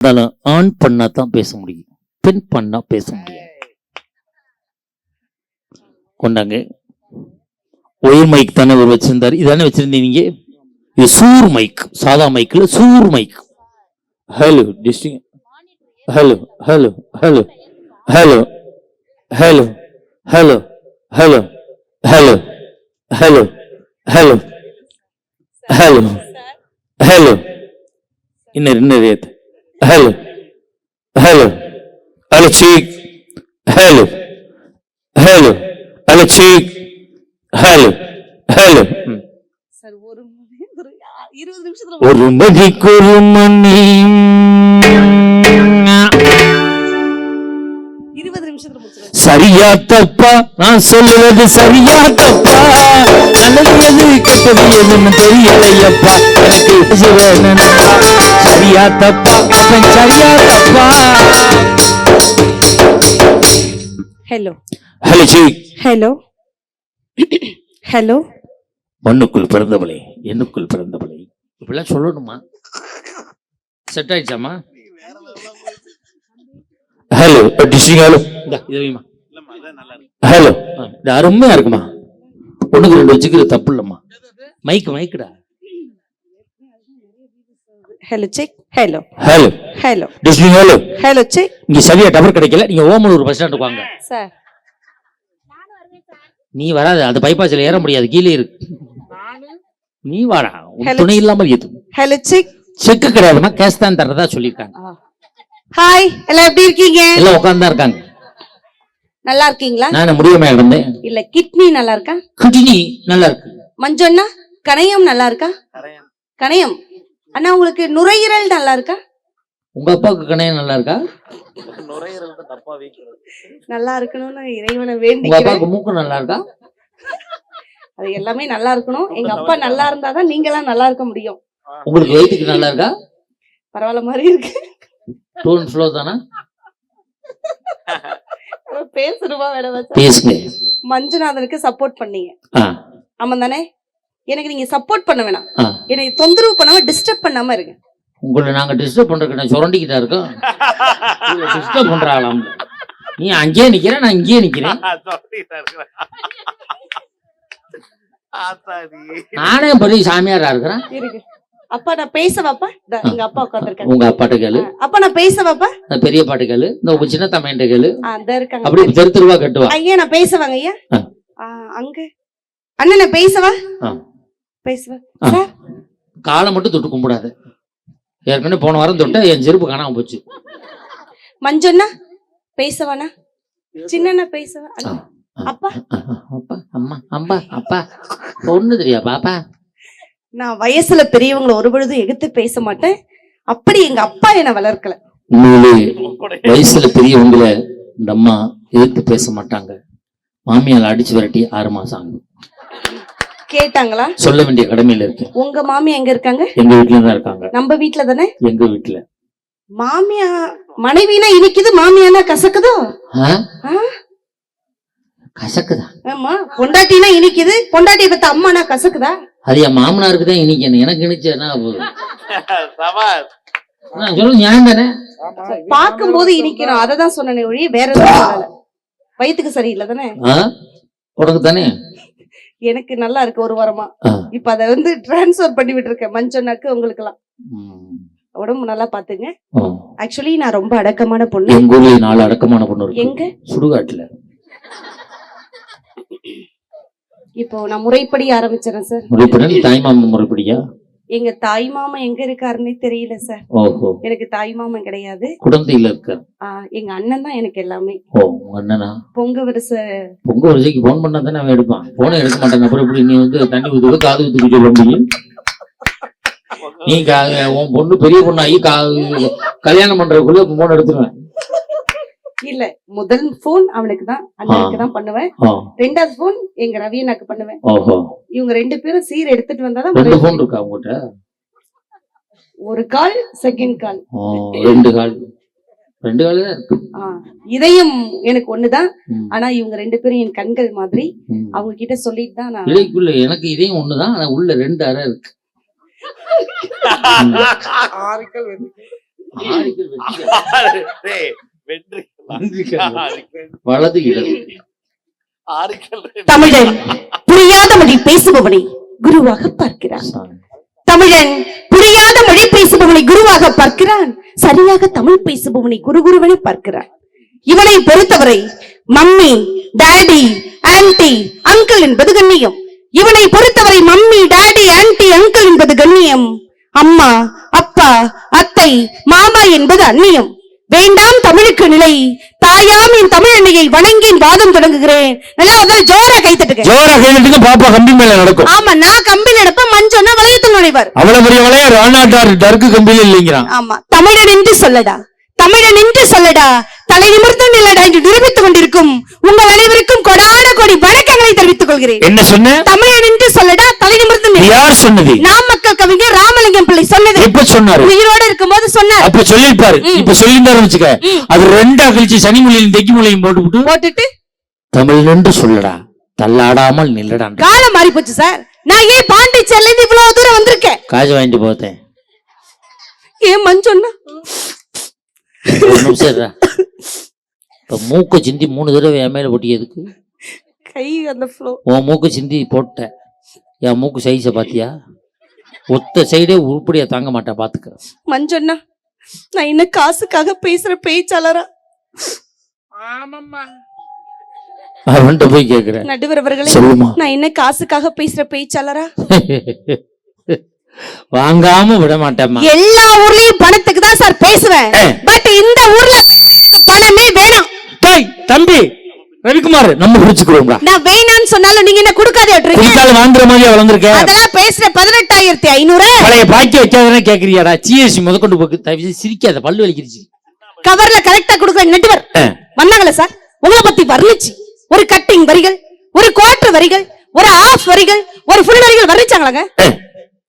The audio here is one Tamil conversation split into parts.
இருந்தாலும் ஆண் பண்ணா தான் பேச முடியும் பெண் பண்ணா பேச முடியும் கொண்டாங்க ஒயர் மைக் தானே அவர் வச்சிருந்தாரு இதானே வச்சிருந்தீங்க இது சூர் மைக் சாதா மைக்ல Shure mike hello testing hello hello hello hello hello hello hello hello hello hello hello hello inner inner ஏத் حلو حلو على تشيك حلو حلو على تشيك حلو حلو ஒரு மதிக்கொரு மணி சரியா தப்பா நான் சொல்லுவது சரியா தப்பா நல்லது எது கெட்டது எதுன்னு தெரியலையப்பா. எனக்கு இது வேணும்ப்பா. சரியா தப்பா அப்பன் சரியா தப்பா hello hello ji. Hello hello மண்ணுக்குள் பிறந்தவளே எண்ணுக்குள் பிறந்தவளே. இப்படிலாம் சொல்லணுமா? செட் ஆயிடுச்சாமா ஹலோ டிஸ்டிங் ஹலோ இந்த இதை வைமா ஹலோ. இது அருமையா இருக்குமா? ஒண்ணுக்கு ரெண்டு வச்சுக்கிறது தப்பு இல்லம்மா. Mic மைக்குடா hello check hello hello hello testing hello hello check இங்க சரியா டவர் கிடைக்கல. நீங்க ஓமலூர் பஸ் ஸ்டாண்டுக்கு வாங்க. சார் நீ வராது. அந்த பைபாஸ்ல ஏற முடியாது. கீழே இருக்கு நீ வாடா. துணை இல்லாமல் எது ஹலோ செக் செக்கு கிடையாதுமா கேஷ் தான் தரதா சொல்லியிருக்காங்க. ஹாய் எல்லாம் எப்படி இருக்கீங்க? எல்லாம் உட்கார்ந்து தான் இருக்காங்க. நல்லா இருக்கீங்களா? நான் முடியாம இருந்தேன் இல்ல கிட்னி நல்லா இருக்கா? கிட்னி நல்லா இருக்கு. மஞ்சண்ணா கணையம் நல்லா இருக்கா? கணையம். அண்ணா உங்களுக்கு நுரையீரல் நல்லா இருக்கா? உங்க அப்பாவுக்கு கணையம் நல்லா இருக்கா? நல்லா இருக்கணும்னு இறைவனை உங்க வேண்டிக்கிறேன். அப்பாவுக்கு மூக்கு நல்லா இருக்கா? அது எல்லாமே நல்லா இருக்கணும். எங்க அப்பா நல்லா இருந்தாதான் நீங்க எல்லாம் நல்லா இருக்க முடியும். உங்களுக்கு வயிற்றுக்கு நல்லா இருக்கா? பரவாயில்ல மாதிரி இருக்கு. டோன் ஃப்ளோ தானா? பேசணுமா? பேசுங்க. மஞ்சுநாதனுக்கு சப்போர்ட் பண்ணீங்க. ஆமா தானே எனக்கு நீங்க சப்போர்ட் பண்ண வேணாம். என்னை தொந்தரவு பண்ணாம டிஸ்டர்ப் பண்ணாம இருங்க. உங்களை நாங்க டிஸ்டர்ப் பண்றதுக்கு நான் சுரண்டிக்கிட்டா இருக்கோம். டிஸ்டர்ப் பண்றாங்களாம் நீ அங்கேயே நிக்கிற நான் இங்கேயே நிக்கிறேன். நானே பெரிய சாமியாரா இருக்கிறேன்? இருக்கு அப்பா நான் பேசவாப்பா இதா, எங்க அப்பா உட்காந்துருக்காங்க உங்க அப்பாட்ட கேளு. அப்பா நான் பேசவாப்பா நான் பெரிய பாட்டு கேளு. இந்த உங்க சின்ன தமையன்ட்ட கேளு. அந்த இருக்காங்க. அப்படி தெரு தெருவா கட்டுவா. ஐயா நான் பேசவாங்க ஐயா. அங்க. அண்ணன் நான் பேசவா. பேசுவா. சார். காலை மட்டும் தொட்டு கும்பிடாத. ஏற்கனவே போன வாரம் தொட்ட என் செருப்பு காணாம போச்சு. மஞ்சண்ணா பேசவானா சின்னண்ணா பேசவா அப்பா. அப்பா அம்மா அம்மா அப்பா. ஒண்ணு தெரியா பாப்பா? நான் வயசுல பெரியவங்களை ஒரு பொழுதும் எதிர்த்து பேச மாட்டேன். அப்படி எங்க அப்பா என்னை வளர்க்கல. உண்மையிலே வயசுல பெரியவங்கள இந்த அம்மா எதிர்த்து பேச மாட்டாங்க. மாமியால அடிச்சு விரட்டி ஆறு மாசம் ஆகுது. கேட்டாங்களா? சொல்ல வேண்டிய கடமையில இருக்கேன். உங்க மாமி எங்க இருக்காங்க? எங்க வீட்டுல தான் இருக்காங்க. நம்ம வீட்ல தானே? எங்க வீட்டுல மாமியா மனைவினா இனிக்குது மாமியானா கசக்குதோ? கசக்குதா? ஆமா. பொண்டாட்டினா இனிக்குது பொண்டாட்டிய பத்த அம்மானா கசக்குதா? அது என் மாமனாருக்கு தான் இனிக்கணும் எனக்கு இனிச்சு என்ன போகுது நான் சொல்றது நியாயம் தானே? பார்க்கும்போது இனிக்கணும் அதை தான் சொன்னேனே ஒழிய வேற எதுவும் சொல்லல. வயித்துக்கு சரியில்லை தானே? உனக்கு தானே எனக்கு நல்லா இருக்கு ஒரு வாரமா. இப்ப அதை வந்து டிரான்ஸ்ஃபர் பண்ணி விட்டுருக்கேன் மஞ்சனாக்கு உங்களுக்கு எல்லாம். உடம்பு நல்லா பாத்துங்க. ஆக்சுவலி நான் ரொம்ப அடக்கமான பொண்ணு. எங்க ஊர்ல நாலு அடக்கமான பொண்ணு எங்க? சுடுகாட்டுல. இப்போ நான் முறைப்படி ஆரம்பிச்சிடறேன் சார் முறைப்படி? தாய் மாமன் முறைப்படியா? எங்க தாய் மாமா எங்க இருக்காருன்னே தெரியல சார் எனக்கு தாய் மாமன் கிடையாது. குழந்தையில இருக்கார். ஆ, எங்க அண்ணன் தான் எனக்கு எல்லாமே. ஓ அண்ணனா? பொங்க வருஷ பொங்க வரிசைக்கு போன் பண்ணா தானே அவன் எடுப்பான். போனை எடுக்க மாட்டான். அப்புறம் நீ வந்து தண்ணி ஊத்துக்க காது ஊத்துக்க சொல்ல முடியும்? நீ உன் பொண்ணு பெரிய பொண்ணு ஆகி கல்யாணம் பண்றதுக்குள்ள போன் எடுத்துருவேன். இல்ல முதல் போன் அவனுக்கு தான் அண்ணனுக்கு தான் பண்ணுவேன். ரெண்டாவது போன் எங்க ரவியனாக்கு பண்ணுவேன். ஓஹோ. இவங்க ரெண்டு பேரும் சீர் எடுத்துட்டு வந்தாதான் ரெண்டு போன் இருக்கா உங்ககிட்ட? ஒரு கால் செகண்ட் கால் ஓ, ரெண்டு கால். ரெண்டு கால் தான் இருக்கு. ஆ, இதயம் எனக்கு ஒண்ணுதான். ஆனா இவங்க ரெண்டு பேரும் என் கண்கள் மாதிரி. அவங்க கிட்ட சொல்லிட்டு தான் நான் இடைக்குள்ள எனக்கு இதையும் ஒண்ணுதான் ஆனா உள்ள ரெண்டு அறை இருக்கு. ம். வலது இடது தமிழன் புரியாத மொழி பேசுபவனை குருவாக பார்க்கிறான். தமிழன் புரியாத மொழி பேசுபவனை குருவாக பார்க்கிறான். சரியாக தமிழ் பேசுபவனை குரு குருவனை பார்க்கிறான். இவனை பொறுத்தவரை மம்மி டாடி ஆன்டி அங்கிள் என்பது கண்ணியம். இவனை பொறுத்தவரை மம்மி டாடி ஆன்டி அங்கிள் என்பது கண்ணியம். அம்மா அப்பா அத்தை மாமா என்பது அந்நியம். வேண்டாம் தமிழுக்கு நிலை. தாயாம் என் தமிழ் அன்னையை வணங்கி என் வாதம் தொடங்குகிறேன். நல்லா முதல்ல ஜோரா கை தட்டுங்க. ஜோரா பாப்பா கம்பி மேல நடக்கும். ஆமா நான் கம்பி நடப்ப மஞ்சொன்னா வளையத்தில் நுழைவார். அவ்வளவு பெரிய விளையா ராணாட்டார் டர்க்கு கம்பியில இல்லைங்கிறான். ஆமா தமிழன் என்று சொல்லடா. தமிழன் என்று சொல்லடா. தலை நிமிர்ந்து நில்லடா என்று நிரூபித்துக் கொண்டிருக்கும் உங்கள் அனைவருக்கும் கொடான கோடி வணக்கங்களை தெரிவித்துக் கொள்கிறேன். என்ன சொன்ன? தமிழன் என்று சொல்லடா தலை நிமிர்ந்து யார் சொன்னது? நாம் மக்கள் கவிஞர் ராமலிங்கம் பிள்ளை சொன்னது. எப்ப சொன்னாரு? உயிரோடு இருக்கும்போது சொன்னார். அப்ப சொல்லிருப்பாரு இப்ப சொல்லியிருந்தாரு வச்சுக்க அது ரெண்டா கழிச்சு சனி மொழியும் தெக்கி மொழியும் போட்டுவிட்டு போட்டுட்டு? தமிழ் என்று சொல்லடா. தள்ளாடாமல் நில்லடா காலம் மாறி போச்சு சார். நான் ஏன் பாண்டிச்சேரில இருந்து இவ்வளவு தூரம் வந்திருக்கேன்? காசு வாங்கிட்டு போத்தேன். ஏன் மஞ்சொன்னா ஒரு நிமிஷம் இருடா. இப்ப மூக்க சிந்தி மூணு தடவை என் மேல போட்டியதுக்கு கை அந்த ஃப்ளோ உன் மூக்கு சிந்தி போட்ட. என் மூக்கு சைஸை பாத்தியா? ஒத்த சைடே உருப்படியா தாங்க மாட்டேன் பாத்துக்க. மஞ்சொன்னா நான் என்ன காசுக்காக பேசுற பேச்சாளரா? அவன்கிட்ட போய் கேக்குறேன் நடுவர் அவர்களே சொல்லுமா. நான் என்ன காசுக்காக பேசுற பேச்சாளரா? வாங்காம விட மாட்டேம்மா. எல்லா ஊர்லயும் பணத்துக்கு தான் சார் பேசுவேன். பட் இந்த ஊர்ல டேய் தம்பி ரவிக்குமார் நம்ம பிடிச்சுக்கிறோம்டா நான் வேணாம்னு சொன்னாலும் நீங்க என்ன கொடுக்காதே விட்டுருங்க. குடித்தாலும் வாங்குற மாதிரியா வளர்ந்துருக்க? அதெல்லாம் பேசுற பதினெட்டாயிரத்தி ஐநூறு. பழைய பாக்கி வைக்காதே கேக்குறியாடா? சிஎஸ்சி முதற்கொண்டு போக்கு. தயவு செய்து சிரிக்காத பல்லு வலிக்கிருச்சு. கவர்ல கரெக்டா கொடுக்குற நெட்வர். வந்தாங்களே சார்? உங்களை பத்தி வர்ணிச்சு. ஒரு கட்டிங் வரிகள் ஒரு குவார்டர் வரிகள் ஒரு ஆஃப் வரிகள் ஒரு ஃபுல் வரிகள் வர்ணிச்சாங்களாங்க.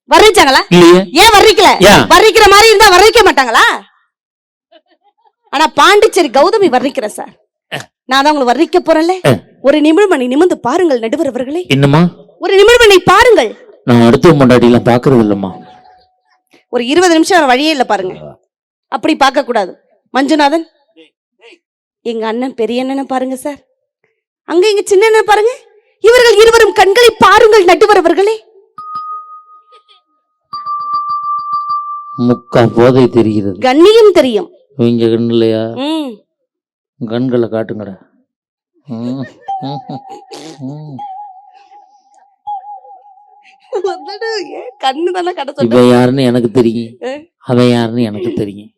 வர்ணிச்சாங்களா? இல்லையே. ஏன் வர்ணிக்கல? ஏன்? வர்ணிக்கிற மாதிரி இருந்தா வர்ணிக்க மாட்டாங்களா? ஆனா பாண்டிச்சேரி கௌதமி வர்ணிக்கிற சார். நான் தான் உங்களை வர்ணிக்க போறேன்ல. ஒரு நிமிர்மணி நிமிர்ந்து பாருங்கள் நடுவர் அவர்களே. என்னம்மா? ஒரு நிமிர்மணி பாருங்கள். நான் அடுத்த முன்னாடி எல்லாம் பாக்குறது இல்லம்மா. ஒரு இருபது நிமிஷம் வேற வழியே இல்ல பாருங்க. அப்படி பார்க்க கூடாது. மஞ்சுநாதன். எங்க அண்ணன் பெரிய அண்ணனை பாருங்க சார். அங்க எங்க சின்ன அண்ணன் பாருங்க. இவர்கள் இருவரும் கண்களை பாருங்கள் நடுவர் அவர்களே. முக்கா போதை தெரிகிறது. கண்ணியம் தெரியும். இவங்க கண்ணு இல்லையா ம். கண்களை காட்டுங்கடா இவன் யாருன்னு எனக்கு தெரியும். அவன் யாருன்னு எனக்கு தெரியும்.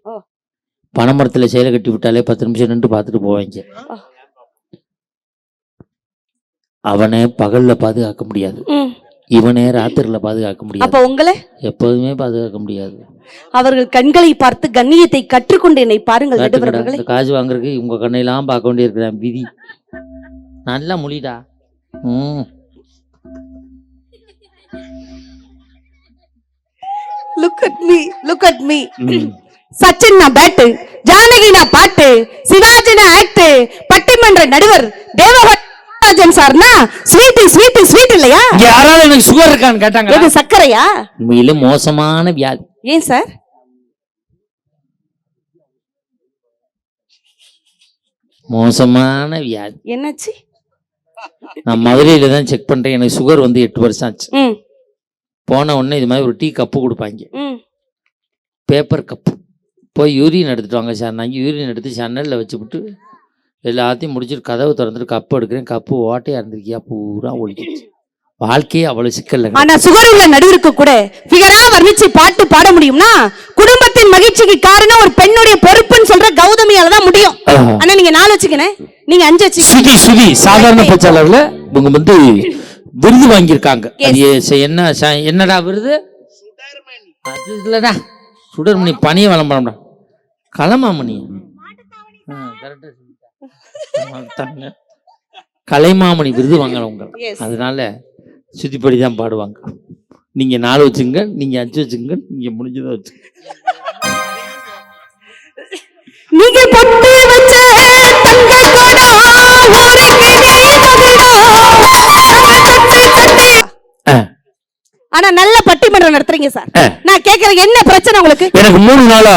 பனைமரத்துல சேலை கட்டி விட்டாலே பத்து நிமிஷம் நின்று பார்த்துட்டு போவாங்க. அவனை பகல்ல பாதுகாக்க முடியாது. இவனே ராத்திரில பாதுகாக்க முடியாது. அப்ப உங்களை? எப்போதுமே பாதுகாக்க முடியாது. அவர்கள் கண்களை பார்த்து கண்ணியத்தை கற்றுக்கொண்டு என்னை பாருங்கள் நடுவர் காட்டுங்கடா. அவர்களே இந்த காசு வாங்குறதுக்கு உங்க கண்ணையெல்லாம் பார்க்க வேண்டியிருக்கிறேன் விதி. நல்லா மொழிடா. ம். Look at me look at me. Sachin நான் பேட்டு ஜானகி நான் பாட்டு சிவாஜி நான் ஆக்ட் பட்டிமன்ற நடுவர் தேவராஜன் சார்னா? ஸ்வீட் ஸ்வீட் ஸ்வீட் இல்லையா? யாராவது எனக்கு சுகர் இருக்கான்னு கேட்டாங்க எது சர்க்கரையா? உண்மையில மோசமான வியாதி. ஏன் சார்? மோசமான வியாதி. என்னாச்சு? நான் மதுரையில தான் செக் பண்றேன். எனக்கு சுகர் வந்து எட்டு வருஷம் ஆச்சு. போன உடனே இது மாதிரி ஒரு டீ கப்பு கொடுப்பாங்க. பேப்பர் கப்பு போய் யூரின் எடுத்துட்டு வாங்க சார். நான் யூரின் எடுத்து சன்னலில் வச்சுவிட்டு எல்லாத்தையும் முடிச்சுட்டு கதவு திறந்துட்டு கப்பு எடுக்கிறேன். கப்பு ஓட்டையா இருந்திருக்கியா பூரா ஒழிக்கிச்சு வாழ்க்கையே அவ்வளவு சிக்கல் ஆனா சுகர் உள்ள நடுவருக்கு கூட ஃபிகரா வர்ணிச்சு பாட்டு பாட முடியும்னா குடும்பத்தின் மகிழ்ச்சிக்கு காரணம் ஒரு பெண்ணுடைய பொறுப்புன்னு சொல்ற கௌதமியால தான் முடியும். ஆனா நீங்க நாலு வச்சுக்கணும் நீங்க அஞ்சு வச்சு சுதி சுதி சாதாரண பேச்சாளர்ல இவங்க வந்து விருது வாங்கியிருக்காங்க. என்ன ச- என்னடா விருது? அது இல்லடா. சுடர்மணி பனிய விளம்பரம்டா. களமாமணி. ஆ, கலைமாமணி விருது வாங்கினவங்க. அதனால சுத்திப்படி தான் பாடுவாங்க. நீங்க நாலு வச்சுங்க நீங்க அஞ்சு வச்சுங்க நீங்க முடிஞ்சதை வச்சுங்க. நீங்க பொட்டு வச்ச தங்க ஆனா நல்ல பட்டிமன்றம் நடத்துறீங்க சார். நான் கேக்குறேன் என்ன பிரச்சனை உங்களுக்கு? எனக்கு மூணு நாளா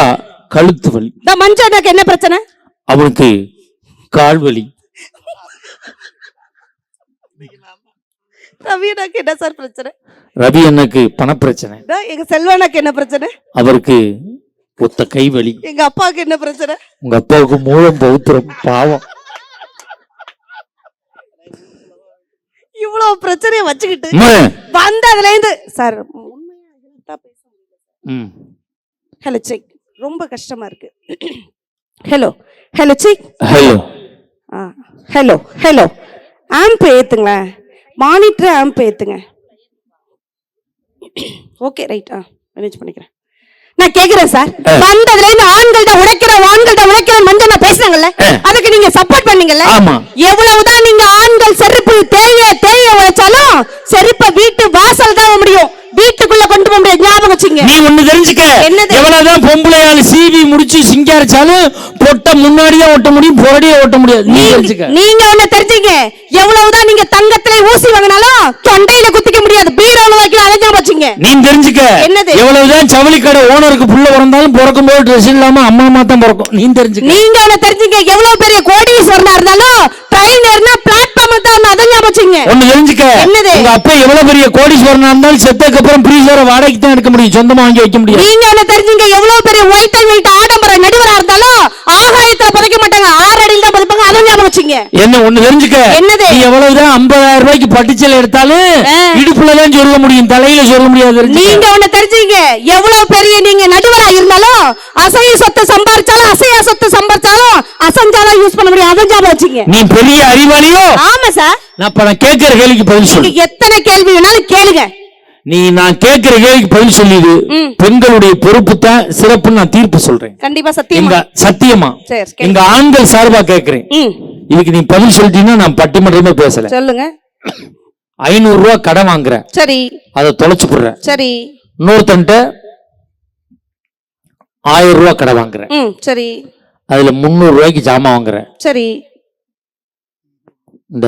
கழுத்து வலி. இந்த மஞ்சனாக்கு என்ன பிரச்சனை? அவனுக்கு கால் வலி ரவியனாக்கு என்ன சார் பிரச்சனை? ரவி அண்ணனுக்கு பணப்பிரச்சனை. இதோ எங்க செல்வனாக்கு என்ன பிரச்சனை? அவருக்கு ஒத்த கை வலி எங்க அப்பாவுக்கு என்ன பிரச்சனை? உங்க அப்பாவுக்கு மூலம் பௌத்திரம் பாவம். இவ்வளவு பிரச்சனைய வச்சுக்கிட்டு அம்மா. வந்ததுல இருந்து சார். ஹலோ செக் ரொம்ப கஷ்டமா இருக்கு. ஹலோ ஹலோ செக் ஹலோ ஆ ஹலோ ஹலோ ஆம்ப் ஏற்றுங்களேன் மானிட்டர் ஆம்ப் ஏற்றுங்க ஓகே ரைட் ஆ மேனேஜ் பண்ணிக்கிறேன். நான் கேக்குறேன் சார். வந்ததுல இருந்து ஆண்கள்ட்ட உழைக்கிற ஆண்கள்ட்ட உழைக்கிற மஞ்சள் நான் பேசுனாங்கல்ல. அதுக்கு நீங்க சப்போர்ட் பண்ணீங்கல்ல? ஆமா. எவ்வளவுதான் நீங்க ஆண்கள் செருப்பு தேய தேய உழைச்சாலும் செருப்பை வீட்டு வாசல் தான் முடியும். வீட்டுக்குள்ள கொண்டு போக முடியாது. ஞாபகம் வச்சுங்க நீ ஒண்ணு தெரிஞ்சுக்க? எவ்வளவுதான் பொம்பளையாள் சீவி முடிச்சு சிங்காரிச்சாலும் பொட்ட முன்னாடியே ஓட்ட முடியும் புரடியே ஓட்ட முடியாது. நீ தெரிஞ்சுக்க. நீங்க ஒண்ணு தெரிஞ்சுங்க எவ்வளவுதான் நீங்க தங்கத்துல ஊசி வாங்கினாலும் தொண்டையில முடியாது பீரோல வைக்கல அதை ஞாபகம் வச்சுங்க. நீ தெரிஞ்சுக்க. என்னது? எவ்வளவுதான் ஜவுளி கடை ஓனருக்கு புள்ள பிறந்தாலும் பிறக்கும் போது ட்ரெஸ் இல்லாம அம்மா அம்மா தான் பிறக்கும். நீ தெரிஞ்சுக்க. நீங்க ஒண்ணு தெரிஞ்சுங்க எவ்வளவு பெரிய கோடீஸ்வரனா இருந்தாலும் ட்ரெயின் ஏறினா பிளாட்ஃபார்ம் தான் ஞாபகம் வச்சுங்க. ஒண்ணு தெரிஞ்சுக்க. என்னது? உங்க அப்பா எவ்வளவு பெரிய கோடீஸ்வரனா இருந்தாலும் செத்ததுக்கு அப்புறம் பிரீசரை வாடகைக்கு தான் எடுக்க முடியும். சொந்தமா வாங்கி வைக்க முடியாது. நீங்க ஒண்ணு தெரிஞ்சுங்க எவ்வளவு பெரிய ஒயிட் அண்ட் ஒயிட் ஆடம்பர நடுவரா இருந்தாலும் ஆகாயத்துல புதைக்க மாட்டாங்க ஆறு அடியில் தான் புதைப்பாங்க வச்சுங்க என்ன ஒண்ணு தெரிஞ்சுக்க. என்னது? நீ எவ்வளவுதான் ஐம்பதாயிரம் ரூபாய்க்கு பட்டுச்சல் எடுத்தாலும். இடுப்புலதான் சொல்ல முடியும் தலையில சொல்ல முடியாது. நீங்க ஒண்ணு தெரிஞ்சுங்க. எவ்வளவு பெரிய நீங்க நடுவரா இருந்தாலும் அசைய சொத்து சம்பாரிச்சாலும் அசையா சொத்து சம்பாரிச்சாலும் அசஞ்சாலும் யூஸ் பண்ண முடியும். அதை ஞாபகம் வச்சுங்க. நீ பெரிய அறிவாளியோ? ஆமா சார் நான் இப்ப நான் கேட்கிற கேள்விக்கு பதில் சொல்லு. எத்தனை கேள்வி வேணாலும் கேளுங்க. நீ நான் கேட்கிற கேள்விக்கு பதில் சொல்லிடு. பெண்களுடைய பொறுப்பு தான் சிறப்புன்னு நான் தீர்ப்பு சொல்றேன். கண்டிப்பா சத்தியமா. சத்தியமா. எங்க ஆண்கள் சார்பா கேட்கிறேன். இதுக்கு நீ பதில் சொல்லிட்டீங்கன்னா நான் பட்டிமன்றமே பேசல. சொல்லுங்க. ஐநூறு ரூபாய் கடன் வாங்குற சரி. அதை தொலைச்சு போடுற சரி. இன்னொருத்தன்ட்ட ஆயிரம் ரூபாய் கடன் வாங்குற ம் சரி. அதுல முந்நூறு ரூபாய்க்கு ஜாமான் வாங்குற சரி. இந்த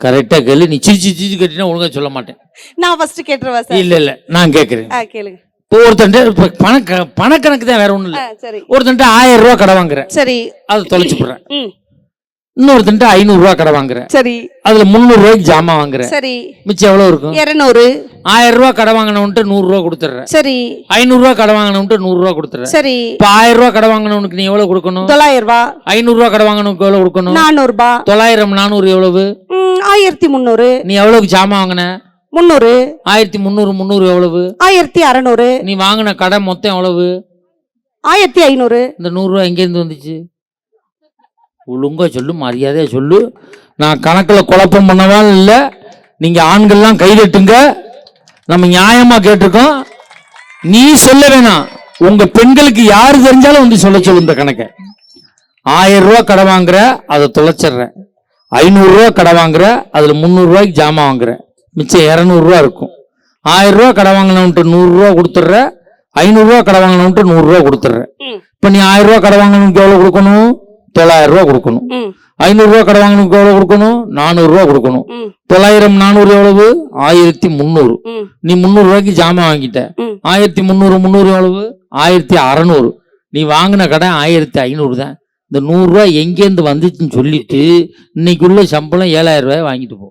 கரெக்டா கேளு. நீ சிரிச்சு சிரிச்சு கேட்டீங்கன்னா ஒழுங்கா சொல்ல மாட்டேன். நான் ஃபர்ஸ்ட் கேட்டுருவா சார் இல்ல இல்ல நான் கேட்கிறேன் ஆ கேளுங்க. இப்போ ஒருத்தன்ட்ட இப்ப பணக்க பணக்கணக்கு தான் வேற ஆ இல்ல. சரி. ஒருத்தன்ட்ட ஆயிரம் ரூபாய் கடை வாங்குற சரி. அதை தொலைச்சு போடுற ம். இன்னொருத்தன்ட்ட ஐநூறு ரூபாய் கடை வாங்குற சரி. அதுல முந்நூறு ரூபாய்க்கு ஜாமான் வாங்குற சரி. மிச்சம் எவ்வளவு இருக்கும்? இருநூறு. ஆயிரம் ரூபாய் கடை வாங்கினவன்ட்டு நூறு ரூபாய் கொடுத்துட்ற சரி. ஐநூறு ரூபாய் கடை வாங்கினவன்ட்டு நூறு ரூபாய் கொடுத்துட்ற சரி. இப்ப ஆயிரம் ரூபாய் கடை வாங்கினவனுக்கு நீ எவ்வளவு கொடுக்கணும்? தொள்ளாயிரம் ரூபாய் ஐநூறு ரூபாய் கடை வாங்கினவனுக்கு எவ்வளவு கொடுக்கணும்? நானூறு ரூபாய் தொள்ளாயிரம் நானூறு எவ்வளவு? ஆயிரத்தி முந்நூறு. நீ எவ்வளவுக்கு ஜாமான் வாங்கின? முந்நூறு. ஆயிரத்தி முந்நூறு முந்நூறு எவ்வளவு? ஆயிரத்தி அறநூறு. நீ வாங்கின கடை மொத்தம் எவ்வளவு? ஆயிரத்தி ஐநூறு. இந்த நூறு ரூபாய் எங்கேருந்து வந்துச்சு? ஒழுங்கா சொல்லு மரியாதையா சொல்லு. நான் கணக்குல குழப்பம் பண்ணவா இல்லை. நீங்க ஆண்கள்லாம் கைதட்டுங்க நம்ம நியாயமா கேட்டிருக்கோம். நீ சொல்ல வேணாம். உங்க பெண்களுக்கு யாரு தெரிஞ்சாலும் வந்து சொல்ல சொல்லு இந்த கணக்கை. ஆயிரம் ரூபாய் கடை வாங்குற அதை தொலைச்சிடுற ஐநூறு ரூபாய் கடை வாங்குற அதுல முந்நூறு ரூபாய்க்கு ஜாமான் வாங்குற. மிச்சம் இருநூறு ரூபா இருக்கும். ஆயிரம் ரூபாய் கடை வாங்கினவன்ட்டு நூறு ரூபா கொடுத்துட்ற ஐநூறு ரூபாய் கடை வாங்கினவன்ட்டு நூறு ரூபா கொடுத்துட்ற ம், இப்ப நீ ஆயிரம் ரூபாய் கடை வாங்கணும்னு எவ்வளவு கொடுக்கணும்? தொள்ளாயிரம் ரூபாய் கொடுக்கணும். ம், ஐநூறு ரூபாய் கடை வாங்கணும்னு எவ்வளவு கொடுக்கணும்? நானூறு ரூபாய் கொடுக்கணும். தொள்ளாயிரம் நானூறு எவ்வளவு? ஆயிரத்தி முந்நூறு. நீ முந்நூறு ரூபாய்க்கு ஜாமான் வாங்கிட்ட. ஆயிரத்தி முந்நூறு முந்நூறு எவ்வளவு? ஆயிரத்தி அறநூறு. நீ வாங்கின கடை ஆயிரத்தி ஐநூறு தான். இந்த நூறு ரூபாய் எங்கேருந்து வந்துச்சுன்னு சொல்லிட்டு இன்னைக்குள்ள சம்பளம் ஏழாயிரம் ரூபாய் வாங்கிட்டு போ.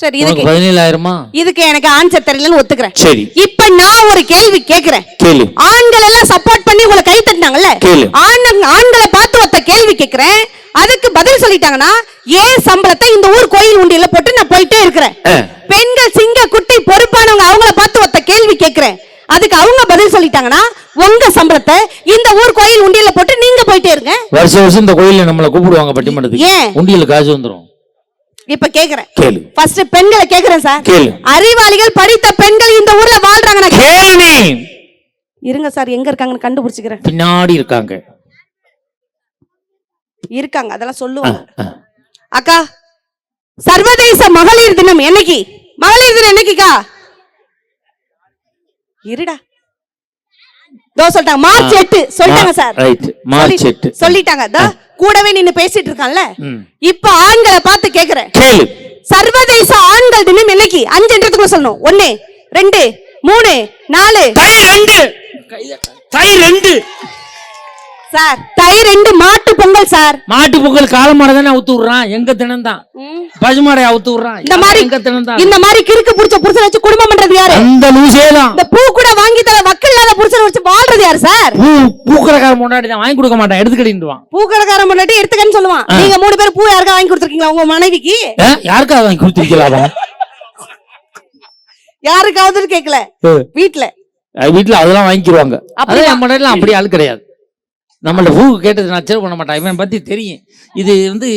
சரி இதுக்கு பதினேழாயிரமா? இதுக்கு எனக்கு ஆன்சர் தெரியலன்னு ஒத்துக்கிறேன். சரி. இப்ப நான் ஒரு கேள்வி கேக்குறேன் கேளு. ஆண்கள் எல்லாம் சப்போர்ட் பண்ணி உங்களை கை தட்டினாங்கல்ல? கேளு. ஆண் ஆண்களை பார்த்து ஒருத்த கேள்வி கேக்குறேன் அதுக்கு பதில் சொல்லிட்டாங்கன்னா ஏன் சம்பளத்தை இந்த ஊர் கோயில் உண்டியல போட்டு நான் போயிட்டே இருக்கிறேன். பெண்கள் சிங்க குட்டி பொறுப்பானவங்க அவங்கள பார்த்து ஒருத்த கேள்வி கேக்குறேன் அதுக்கு அவங்க பதில் சொல்லிட்டாங்கன்னா உங்க சம்பளத்தை இந்த ஊர் கோயில் உண்டியல போட்டு நீங்க போயிட்டே இருங்க. வருஷம் வருஷம் இந்த கோயில்ல நம்மளை கூப்பிடுவாங்க பட்டிமன்றத்துக்கு. ஏன்? உண்டியல காசு வந்துரும். இப்ப கேக்குறேன். கேளு. ஃபர்ஸ்ட் பெண்களை கேக்குறேன் சார். கேளு. அறிவாளிகள் படித்த பெண்கள் இந்த ஊர்ல வாழ்றாங்க நான் கே- கேளு நீ இருங்க சார் எங்க இருக்காங்கன்னு கண்டுபிடிச்சுக்கிறேன். பின்னாடி இருக்காங்க. இருக்காங்க அதெல்லாம் சொல்லுவாங்க. அக்கா சர்வதேச மகளிர் தினம் என்னைக்கு? மகளிர் தினம் என்னைக்குக்கா? இருடா. தோ சொல்லிட்டாங்க. மார்ச். எட்டு. சொல்லிட்டாங்க சார். ரைட். மார்ச் எட்டு. சொல்லிட்டாங்க. தோ கூடவே நின்னு பேசிட்டு இருக்கான்ல. இப்ப ஆண்களை பார்த்து கேக்குறேன். கேளு. சர்வதேச ஆண்கள் தினம் என்னைக்கு? அஞ்சுன்றதுக்குள்ள சொல்லணும். ஒண்ணு ரெண்டு மூணு நாலு. கை ரெண்டு. தை ரெண்டு. சார். தை ரெண்டு மாட்டு பொங்கல் சார். மாட்டு பொங்கல் காலமாட தானே அவுத்து விடுறான்? எங்க தினம் தான் பசுமாடை அவுத்து விடுறான். இந்த மாதிரி எங்க தினம் தான் இந்த மாதிரி கிறுக்கு புடிச்ச புருஷன் வச்சு குடும்பம் பண்றது யாரு? அந்த லூசே தான் இந்த பூ கூட வாங்கி தர வக்கல் இல்லாத புருஷன் வச்சு வாழ்றது யாரு சார்? பூ பூக்கடைக்கார முன்னாடி தான் வாங்கி கொடுக்க மாட்டான். எடுத்துக்கிட்டுவான் பூ கடைக்காரன் முன்னாடி எடுத்துக்கன்னு சொல்லுவான். நீங்க மூணு பேர் பூ யாருக்கா வாங்கி கொடுத்துருக்கீங்களா? உங்க மனைவிக்கு? யாருக்கா வாங்கி கொடுத்துருக்கலாம் யாருக்காவது கேக்கல. வீட்ல. வீட்டுல அதெல்லாம் வாங்கிக்கிருவாங்க. அப்படி அதே நம்ம அப்படி ஆள் கிடையாது. நம்மள்ட்ட பூ கேட்டது நான் சேவ் பண்ண மாட்டான். இவன் பத்தி தெரியும். இது வந்து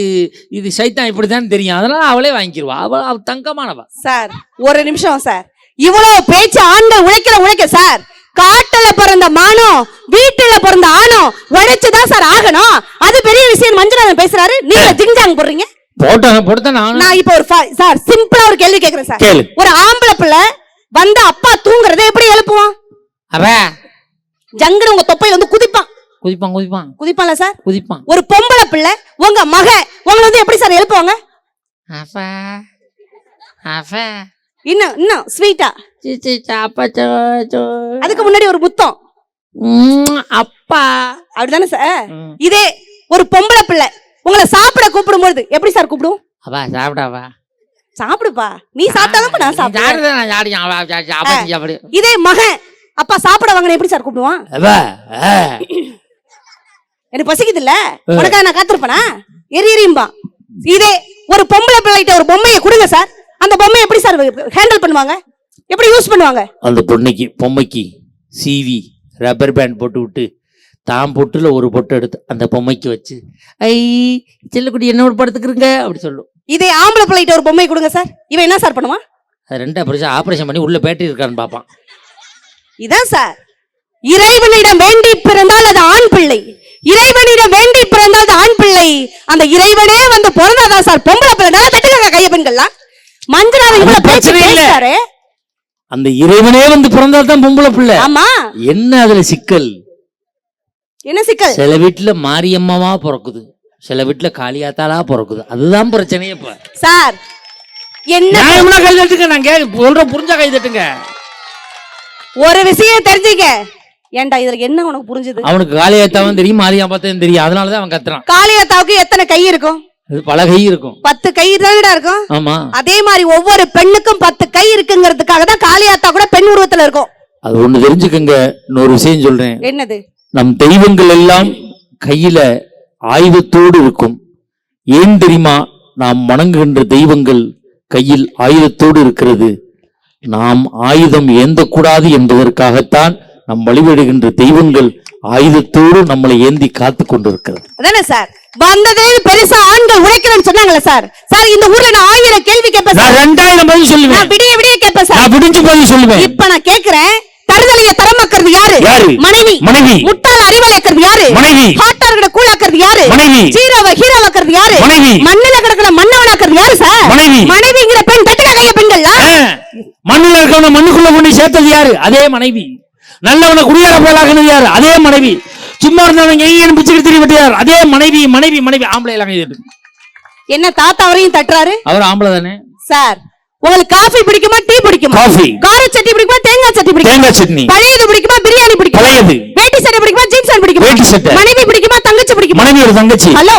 இது சைத்தான் இப்படிதான் தெரியும். அதனால அவளே வாங்கிக்கிருவா. அவ அவ தங்கமானவா. சார் ஒரு நிமிஷம் சார். இவ்வளவு பேச்சு ஆண்கள் உழைக்கிற உழைக்க சார். காட்டுல பிறந்த மானம் வீட்டுல பிறந்த ஆணம் உழைச்சுதான் சார் ஆகணும். அது பெரிய விஷயம். மஞ்சள் பேசுறாரு. நீங்க ஜிங்ஜாங் போடுறீங்க. போட்டாங்க போட்டு நான் இப்ப ஒரு சார் சிம்பிளா ஒரு கேள்வி கேக்குறேன் சார். ஒரு ஆம்பளை பிள்ளை வந்த அப்பா தூங்குறதை எப்படி எழுப்புவான்? அவ ஜங்குன்னு உங்க தொப்பையில வந்து குதிப்பான் குதிப்பான். குதிப்பான்ல சார்? குதிப்பான். ஒரு பொம்பளை பிள்ளை உங்க மக உங்களை வந்து எப்படி சார் எழுப்புவாங்க? இன்னும் இன்னும் ஸ்வீட்டா அதுக்கு முன்னாடி ஒரு முத்தம் அப்பா. அப்படிதானே சார். இதே ஒரு பொம்பளை பிள்ளை உங்களை சாப்பிட கூப்பிடும்போது எப்படி சார் கூப்பிடும்? அவ சாப்பிடாவா சாப்பிடுப்பா. நீ சாப்பிட்டாதான் நான் சாப்பிடுவேன். இதே மகன் அப்பா சாப்பிட வாங்கின எப்படி சார் கூப்பிடுவான். எனக்கு பசிக்குது இல்ல உனக்காக நான் காத்திருப்பேனா? எரி எரியும்பா. இதே ஒரு பொம்பளை பிள்ளைகிட்ட ஒரு பொம்மையை கொடுங்க சார். அந்த பொம்மையை எப்படி சார் ஹேண்டில் பண்ணுவாங்க? எப்படி யூஸ் பண்ணுவாங்க? அந்த பொண்ணுக்கு பொம்மைக்கு சீவி ரப்பர் பேண்ட் போட்டு விட்டு தான் பொட்டுல ஒரு பொட்டு எடுத்து அந்த பொம்மைக்கு வச்சு ஐ செல்லக்குடி என்ன ஒரு படுத்துக்கிறங்க அப்படி சொல்லும். இதே ஆம்பளை பிள்ளைகிட்ட ஒரு பொம்மையை கொடுங்க சார். இவன் என்ன சார் பண்ணுவான்? அது ரெண்டு ஆபரேஷன் ஆபரேஷன் பண்ணி உள்ள பேட்டரி இருக்கான்னு பார்ப்பான். இதான் சார். இறைவனிடம் வேண்டி பிறந்தால் அது ஆண் பிள்ளை. இறைவனிடம் வேண்டி பிறந்தால் அது ஆண் பிள்ளை அந்த இறைவனே வந்து பிறந்தாதான் சார்? பொம்பளை பிள்ளை நல்லா தட்டுங்க கைய பெண்கள்லாம் மஞ்சளாவை அது இவ்வளவு பிரச்சனை இல்ல. அந்த இறைவனே வந்து பிறந்தா தான் பொம்பளை பிள்ளை. ஆமா. என்ன அதுல சிக்கல்? என்ன சிக்கல்? சில வீட்டுல மாரியம்மாவா பிறக்குது. சில வீட்டுல காளியாத்தாளா பிறக்குது. அதுதான் பிரச்சனையே இப்ப. சார் என்ன கை தட்டுங்க? நான் கே சொல்ற புரிஞ்சா கை தட்டுங்க. ஒரு விஷயம் தெரிஞ்சுக்க ஏன்டா இதுல என்ன உனக்கு புரிஞ்சுது? அவனுக்கு காளியாத்தாவும் தெரியும் மாரியாம்பாத்தையும் தெரியும். அதனாலதான் அவன் கத்துறான். காளியாத்தாவுக்கு எத்தனை கை இருக்கும்? அது பல கை இருக்கும். பத்து கை தானடா இருக்கும்? ஆமா. அதே மாதிரி ஒவ்வொரு பெண்ணுக்கும் பத்து கை இருக்குங்கிறதுக்காக தான் காளியாத்தா கூட பெண் உருவத்துல இருக்கும். அது ஒண்ணு தெரிஞ்சுக்கங்க இன்னொரு விஷயம் சொல்றேன். என்னது? நம் தெய்வங்கள் எல்லாம் கையில ஆயுதத்தோடு இருக்கும். ஏன் தெரியுமா? நாம் வணங்குகின்ற தெய்வங்கள் கையில் ஆயுதத்தோடு இருக்கிறது. நாம் ஆயுதம் ஏந்தக்கூடாது என்பதற்காகத்தான் நம் வழிபடுகின்ற தெய்வங்கள் ஆயுதத்தோடு நம்மளை ஏந்தி காத்து கொண்டிருக்கிறது. அதானே சார்? வந்ததே பெருசா ஆண்கள் உழைக்கிறேன்னு சொன்னாங்களே சார்? சார் இந்த ஊர்ல நான் ஆயிரம் கேள்வி கேட்பேன் நான் சார். ரெண்டாயிரம் பதில் நான் சொல்லுவேன். விடிய விடிய கேட்பேன் சார். நான் பதில் சொல்லுவேன். இப்ப நான் கேக்குறேன் தருதலைய தரமாக்குறது யாரு? யாரு? மனைவி. மனைவி. முட்டாள் அறிவாளாக்குறது யாரு? மனைவி. ஹாட்டார்கிட்ட கூழாக்குறது யாரு? மனைவி. ஜீரோவை ஹீரோவாக்குறது யாரு? மனைவி. மண்ணுல கிடக்கிற மண்ணவனாக்குறது யாரு சார்? மனைவி. மனைவிங்கிற பெண் தட்டுக்க கைய பெண்கள்லாம் ஆ, மண்ணுல இருக்கவன மண்ணுக்குள்ள கொண்டு சேர்த்தது யாரு? அதே மனைவி. நல்லவனை குடியார போலாக்குனது யாரு? அதே மனைவி. சும்மா இருந்தவங்க எங்கேயும் பிச்சுக்கிட்டு திரிவிட்டு யார் அதே மனைவி மனைவி மனைவி ஆம்பளை எல்லாம் என்ன தாத்தா அவரையும் தட்டுறாரு? அவர் ஆம்பளை தானே? சார் உங்களுக்கு காஃபி பிடிக்குமா டீ பிடிக்குமா? காஃபி கார சட்னி பிடிக்குமா தேங்காய் சட்னி பிடிக்குமா? தேங்காய் சட்னி. பழையது பிடிக்குமா பிரியாணி பிடிக்குமா? பழையது. வேட்டி சட்டை பிடிக்குமா ஜீன்ஸ் பிடிக்குமா? வேட்டி சட்டை. மனைவி பிடிக்குமா தங்கச்சி பிடிக்குமா? மனைவி ஒரு தங்கச்சி. ஹலோ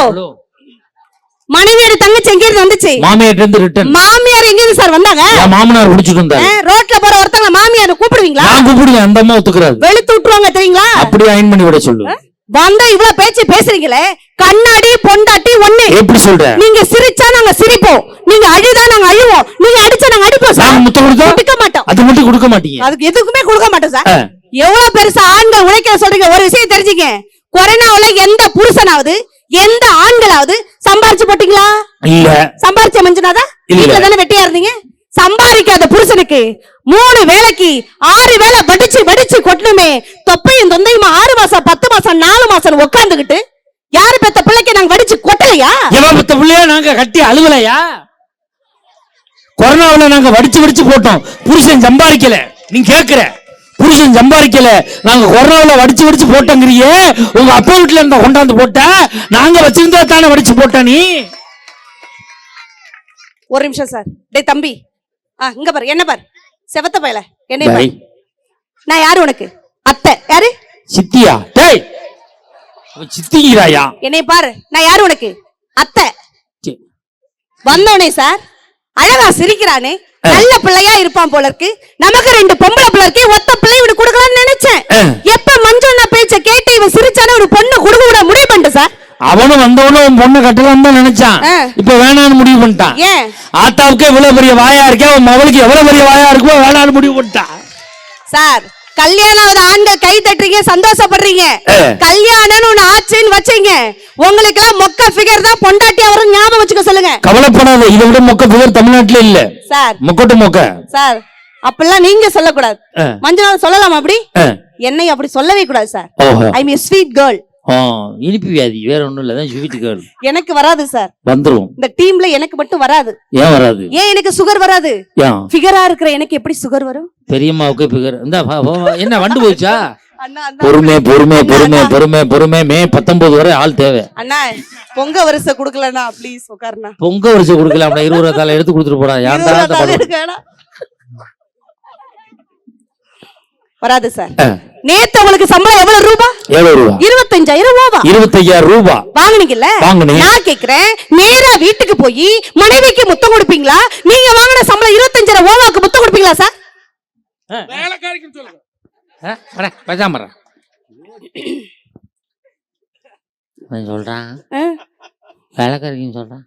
மனைவியோட தங்கச்சி எங்க இருந்து வந்துச்சு? மாமியார்ட்ட இருந்து ரிட்டன் மாமியார் எங்க இருந்து சார் வந்தாங்க? மாமனார் குடிச்சிட்டு வந்தாரு. ஆ, ரோட்ல போற ஒருத்தங்க மாமியார் கூப்பிடுவீங்களா? நான் கூப்பிடுவேன் அந்த அம்மா ஒத்துக்கிறாரு. வெளுத்து விட்டுருவாங்க தெரியுங்களா? அப்படியே அயன் பண்ணி விட சொல்லு. வந்தா இவ்வளவு பேச்சு பேசுறீங்களே? கண்ணாடி பொண்டாட்டி ஒண்ணு. எப்படி சொல்ற? நீங்க சிரிச்சா நாங்க சிரிப்போம். நீங்க அழுதா நாங்க அழுவோம். நீங்க அடிச்சா நாங்க அடிப்போம் சார். முத்தம் கொடுத்தா? கொடுக்க மாட்டோம். அது மட்டும் கொடுக்க மாட்டீங்க. அதுக்கு எதுக்குமே கொடுக்க மாட்டோம் சார். எவ்வளவு பெருசா ஆண்கள் உழைக்கிற சொல்றீங்க? ஒரு விஷயம் தெரிஞ்சுங்க கொரோனாவுல எந்த புருஷனாவது எந்த ஆண்களாவது சம்பாரிச்சு போட்டீங்களா? இல்ல. சம்பாரிச்ச மஞ்சனாதா? இல்ல. வீட்டுல தானே வெட்டியா இருந்தீங்க? சம்பாதிக்காத புருஷனுக்கு மூணு வேலைக்கு ஆறு வேலை வடிச்சு வடிச்சு கொட்டணுமே. தொப்பையும் தொந்தையுமா ஆறு மாசம் பத்து மாசம் நாலு மாசம் உட்காந்துக்கிட்டு யாரு பெத்த பிள்ளைக்கு நாங்க வடிச்சு கொட்டலையா? எவன் பத்த பிள்ளைய நாங்க கட்டி அழுவலையா? கொரோனாவுல நாங்க வடிச்சு வடிச்சு போட்டோம். புருஷன் சம்பாதிக்கல. நீ கேக்குற. புருஷன் சம்பாதிக்கல. நாங்க கொரோனாவுல வடிச்சு வடிச்சு போட்டோங்கிறியே. உங்க அப்பா வீட்டுல இருந்த கொண்டாந்து போட்ட. நாங்க வச்சிருந்தா தானே வடிச்சு போட்ட நீ? ஒரு நிமிஷம் சார். டேய் தம்பி. ஆ இங்க பாரு. என்ன பாரு? செவத்த பயல. என்ன பாரு. நான் யாரு உனக்கு? அத்தை. யாரு? சித்தியா? டேய். சித்திங்கிறாயா? என்னை பாரு. நான் யாரு உனக்கு? அத்தை. சரி. வந்தோனே சார். அழகா சிரிக்கிறானே. நல்ல பிள்ளையா இருப்பான் போல இருக்கு. நமக்கு ரெண்டு பொம்பளை பிள்ளை இருக்கு ஒத்த பிள்ளை இவனு கொடுக்கலாம்னு நினைச்சேன். எப்ப மஞ்சள் பேச்ச கேட்டு இவன் சிரிச்சானே ஒரு பொண்ணு கொடுக்க விட முடிவு பண்ணிட்டு சார். அவனும் வந்தவனும் உன் பொண்ணை கட்டலாம் தான் நினைச்சான். இப்ப வேணான்னு முடிவு பண்ணிட்டான். ஆத்தாவுக்கு எவ்வளவு பெரிய வாயா இருக்கே அவன் மவளுக்கு எவ்வளவு பெரிய வாயா இருக்குமோ வேணான்னு முடிவு பண்ணிட்டான். சார் கல்யாணம் ஆகுது ஆண்கள் கை தட்டுறீங்க சந்தோஷப்படுறீங்க. கல்யாணம்னு ஒண்ணு ஆச்சுன்னு வச்சீங்க. உங்களுக்கு எல்லாம் மொக்க ஃபிகர் தான் பொண்டாட்டி அவரும் ஞாபகம் வச்சுக்க சொல்லுங்க. கவலைப்படாத இதை விட மொக்க புகர் தமிழ்நாட்டுல இல்ல. சார். மொக்கட்டு மொக்க. சார் அப்படிலாம் நீங்க சொல்லக்கூடாது. மஞ்சள் சொல்லலாமா அப்படி. என்னை அப்படி சொல்லவே கூடாது sir. I mean sweet girl இனிப்பு வியாதி வேற ஒண்ணும் இல்ல ஸ்வீட் கேர்ள் எனக்கு வராது சார். வந்துரும். இந்த டீம்ல எனக்கு மட்டும் வராது. ஏன் வராது? ஏன் எனக்கு சுகர் வராது? ஏன்? ஃபிகரா இருக்கிற எனக்கு எப்படி சுகர் வரும்? பெரியம்மாவுக்கு பிகர் இந்த என்ன வண்டு போச்சா? பொறுமை பொறுமை பொறுமை பொறுமை பொறுமை. மே பத்தொன்பது வரை ஆள் தேவை. அண்ணா பொங்க வரிசை குடுக்கலண்ணா ப்ளீஸ் உட்காருண்ணா பொங்க வரிசை கொடுக்கலாம் இருபது ரூபா எடுத்து கொடுத்துட்டு போறான் ஏன்டா இருபது இந்த ரூபா படம்? எடுக்க வேணாம். வராது சார். நேத்து உங்களுக்கு சம்பளம் எவ்வளவு ரூபா? எவ்வளவு ரூபா? இருபத்தஞ்சாயிரம் ரூபாவா? இருபத்தையாயிரம் ரூபா. வாங்குனீங்கல்ல? வாங்குனேன். நான் கேக்குறேன் நேரா வீட்டுக்கு போய் மனைவிக்கு முத்தம் கொடுப்பீங்களா? நீங்க வாங்கின சம்பளம் இருபத்தஞ்சாயிரம் ஓவாக்கு முத்தம் கொடுப்பீங்களா சார்? பேசாம வரேன். அவன் சொல்றான். ஆ? வேலைக்காரின்னு சொல்றான்.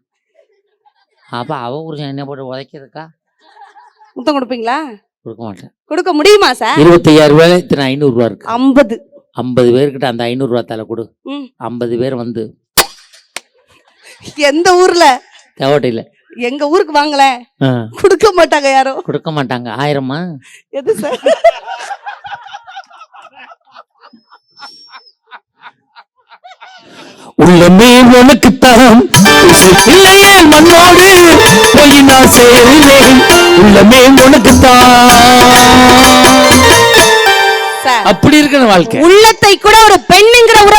அப்ப அவ புருஷன் என்ன போட்டு உதைக்கிறதுக்கா? முத்தம் கொடுப்பீங்களா? கொடுக்க மாட்டேன். கொடுக்க முடியுமா சார்? இருபத்தையாயிரம் ரூபாய் இத்தனை ஐநூறு ரூபா இருக்கு. ஐம்பது. ஐம்பது பேர்கிட்ட அந்த ஐநூறு ரூபா தலை கொடு. ஐம்பது பேர் வந்து எந்த ஊர்ல? தேவட்டையில். எங்க ஊருக்கு வாங்கல கொடுக்க மாட்டாங்க யாரும். கொடுக்க மாட்டாங்க. ஆயிரமா? எது சார்? உள்ளமே உனக்குத்தான். இல்லையே மண்ணோடு போய் நான் உள்ளமே உனக்குத்தான் அப்படி இருக்கணும் வாழ்க்கை. உள்ளத்தை கூட ஒரு பெண்ணுங்கிற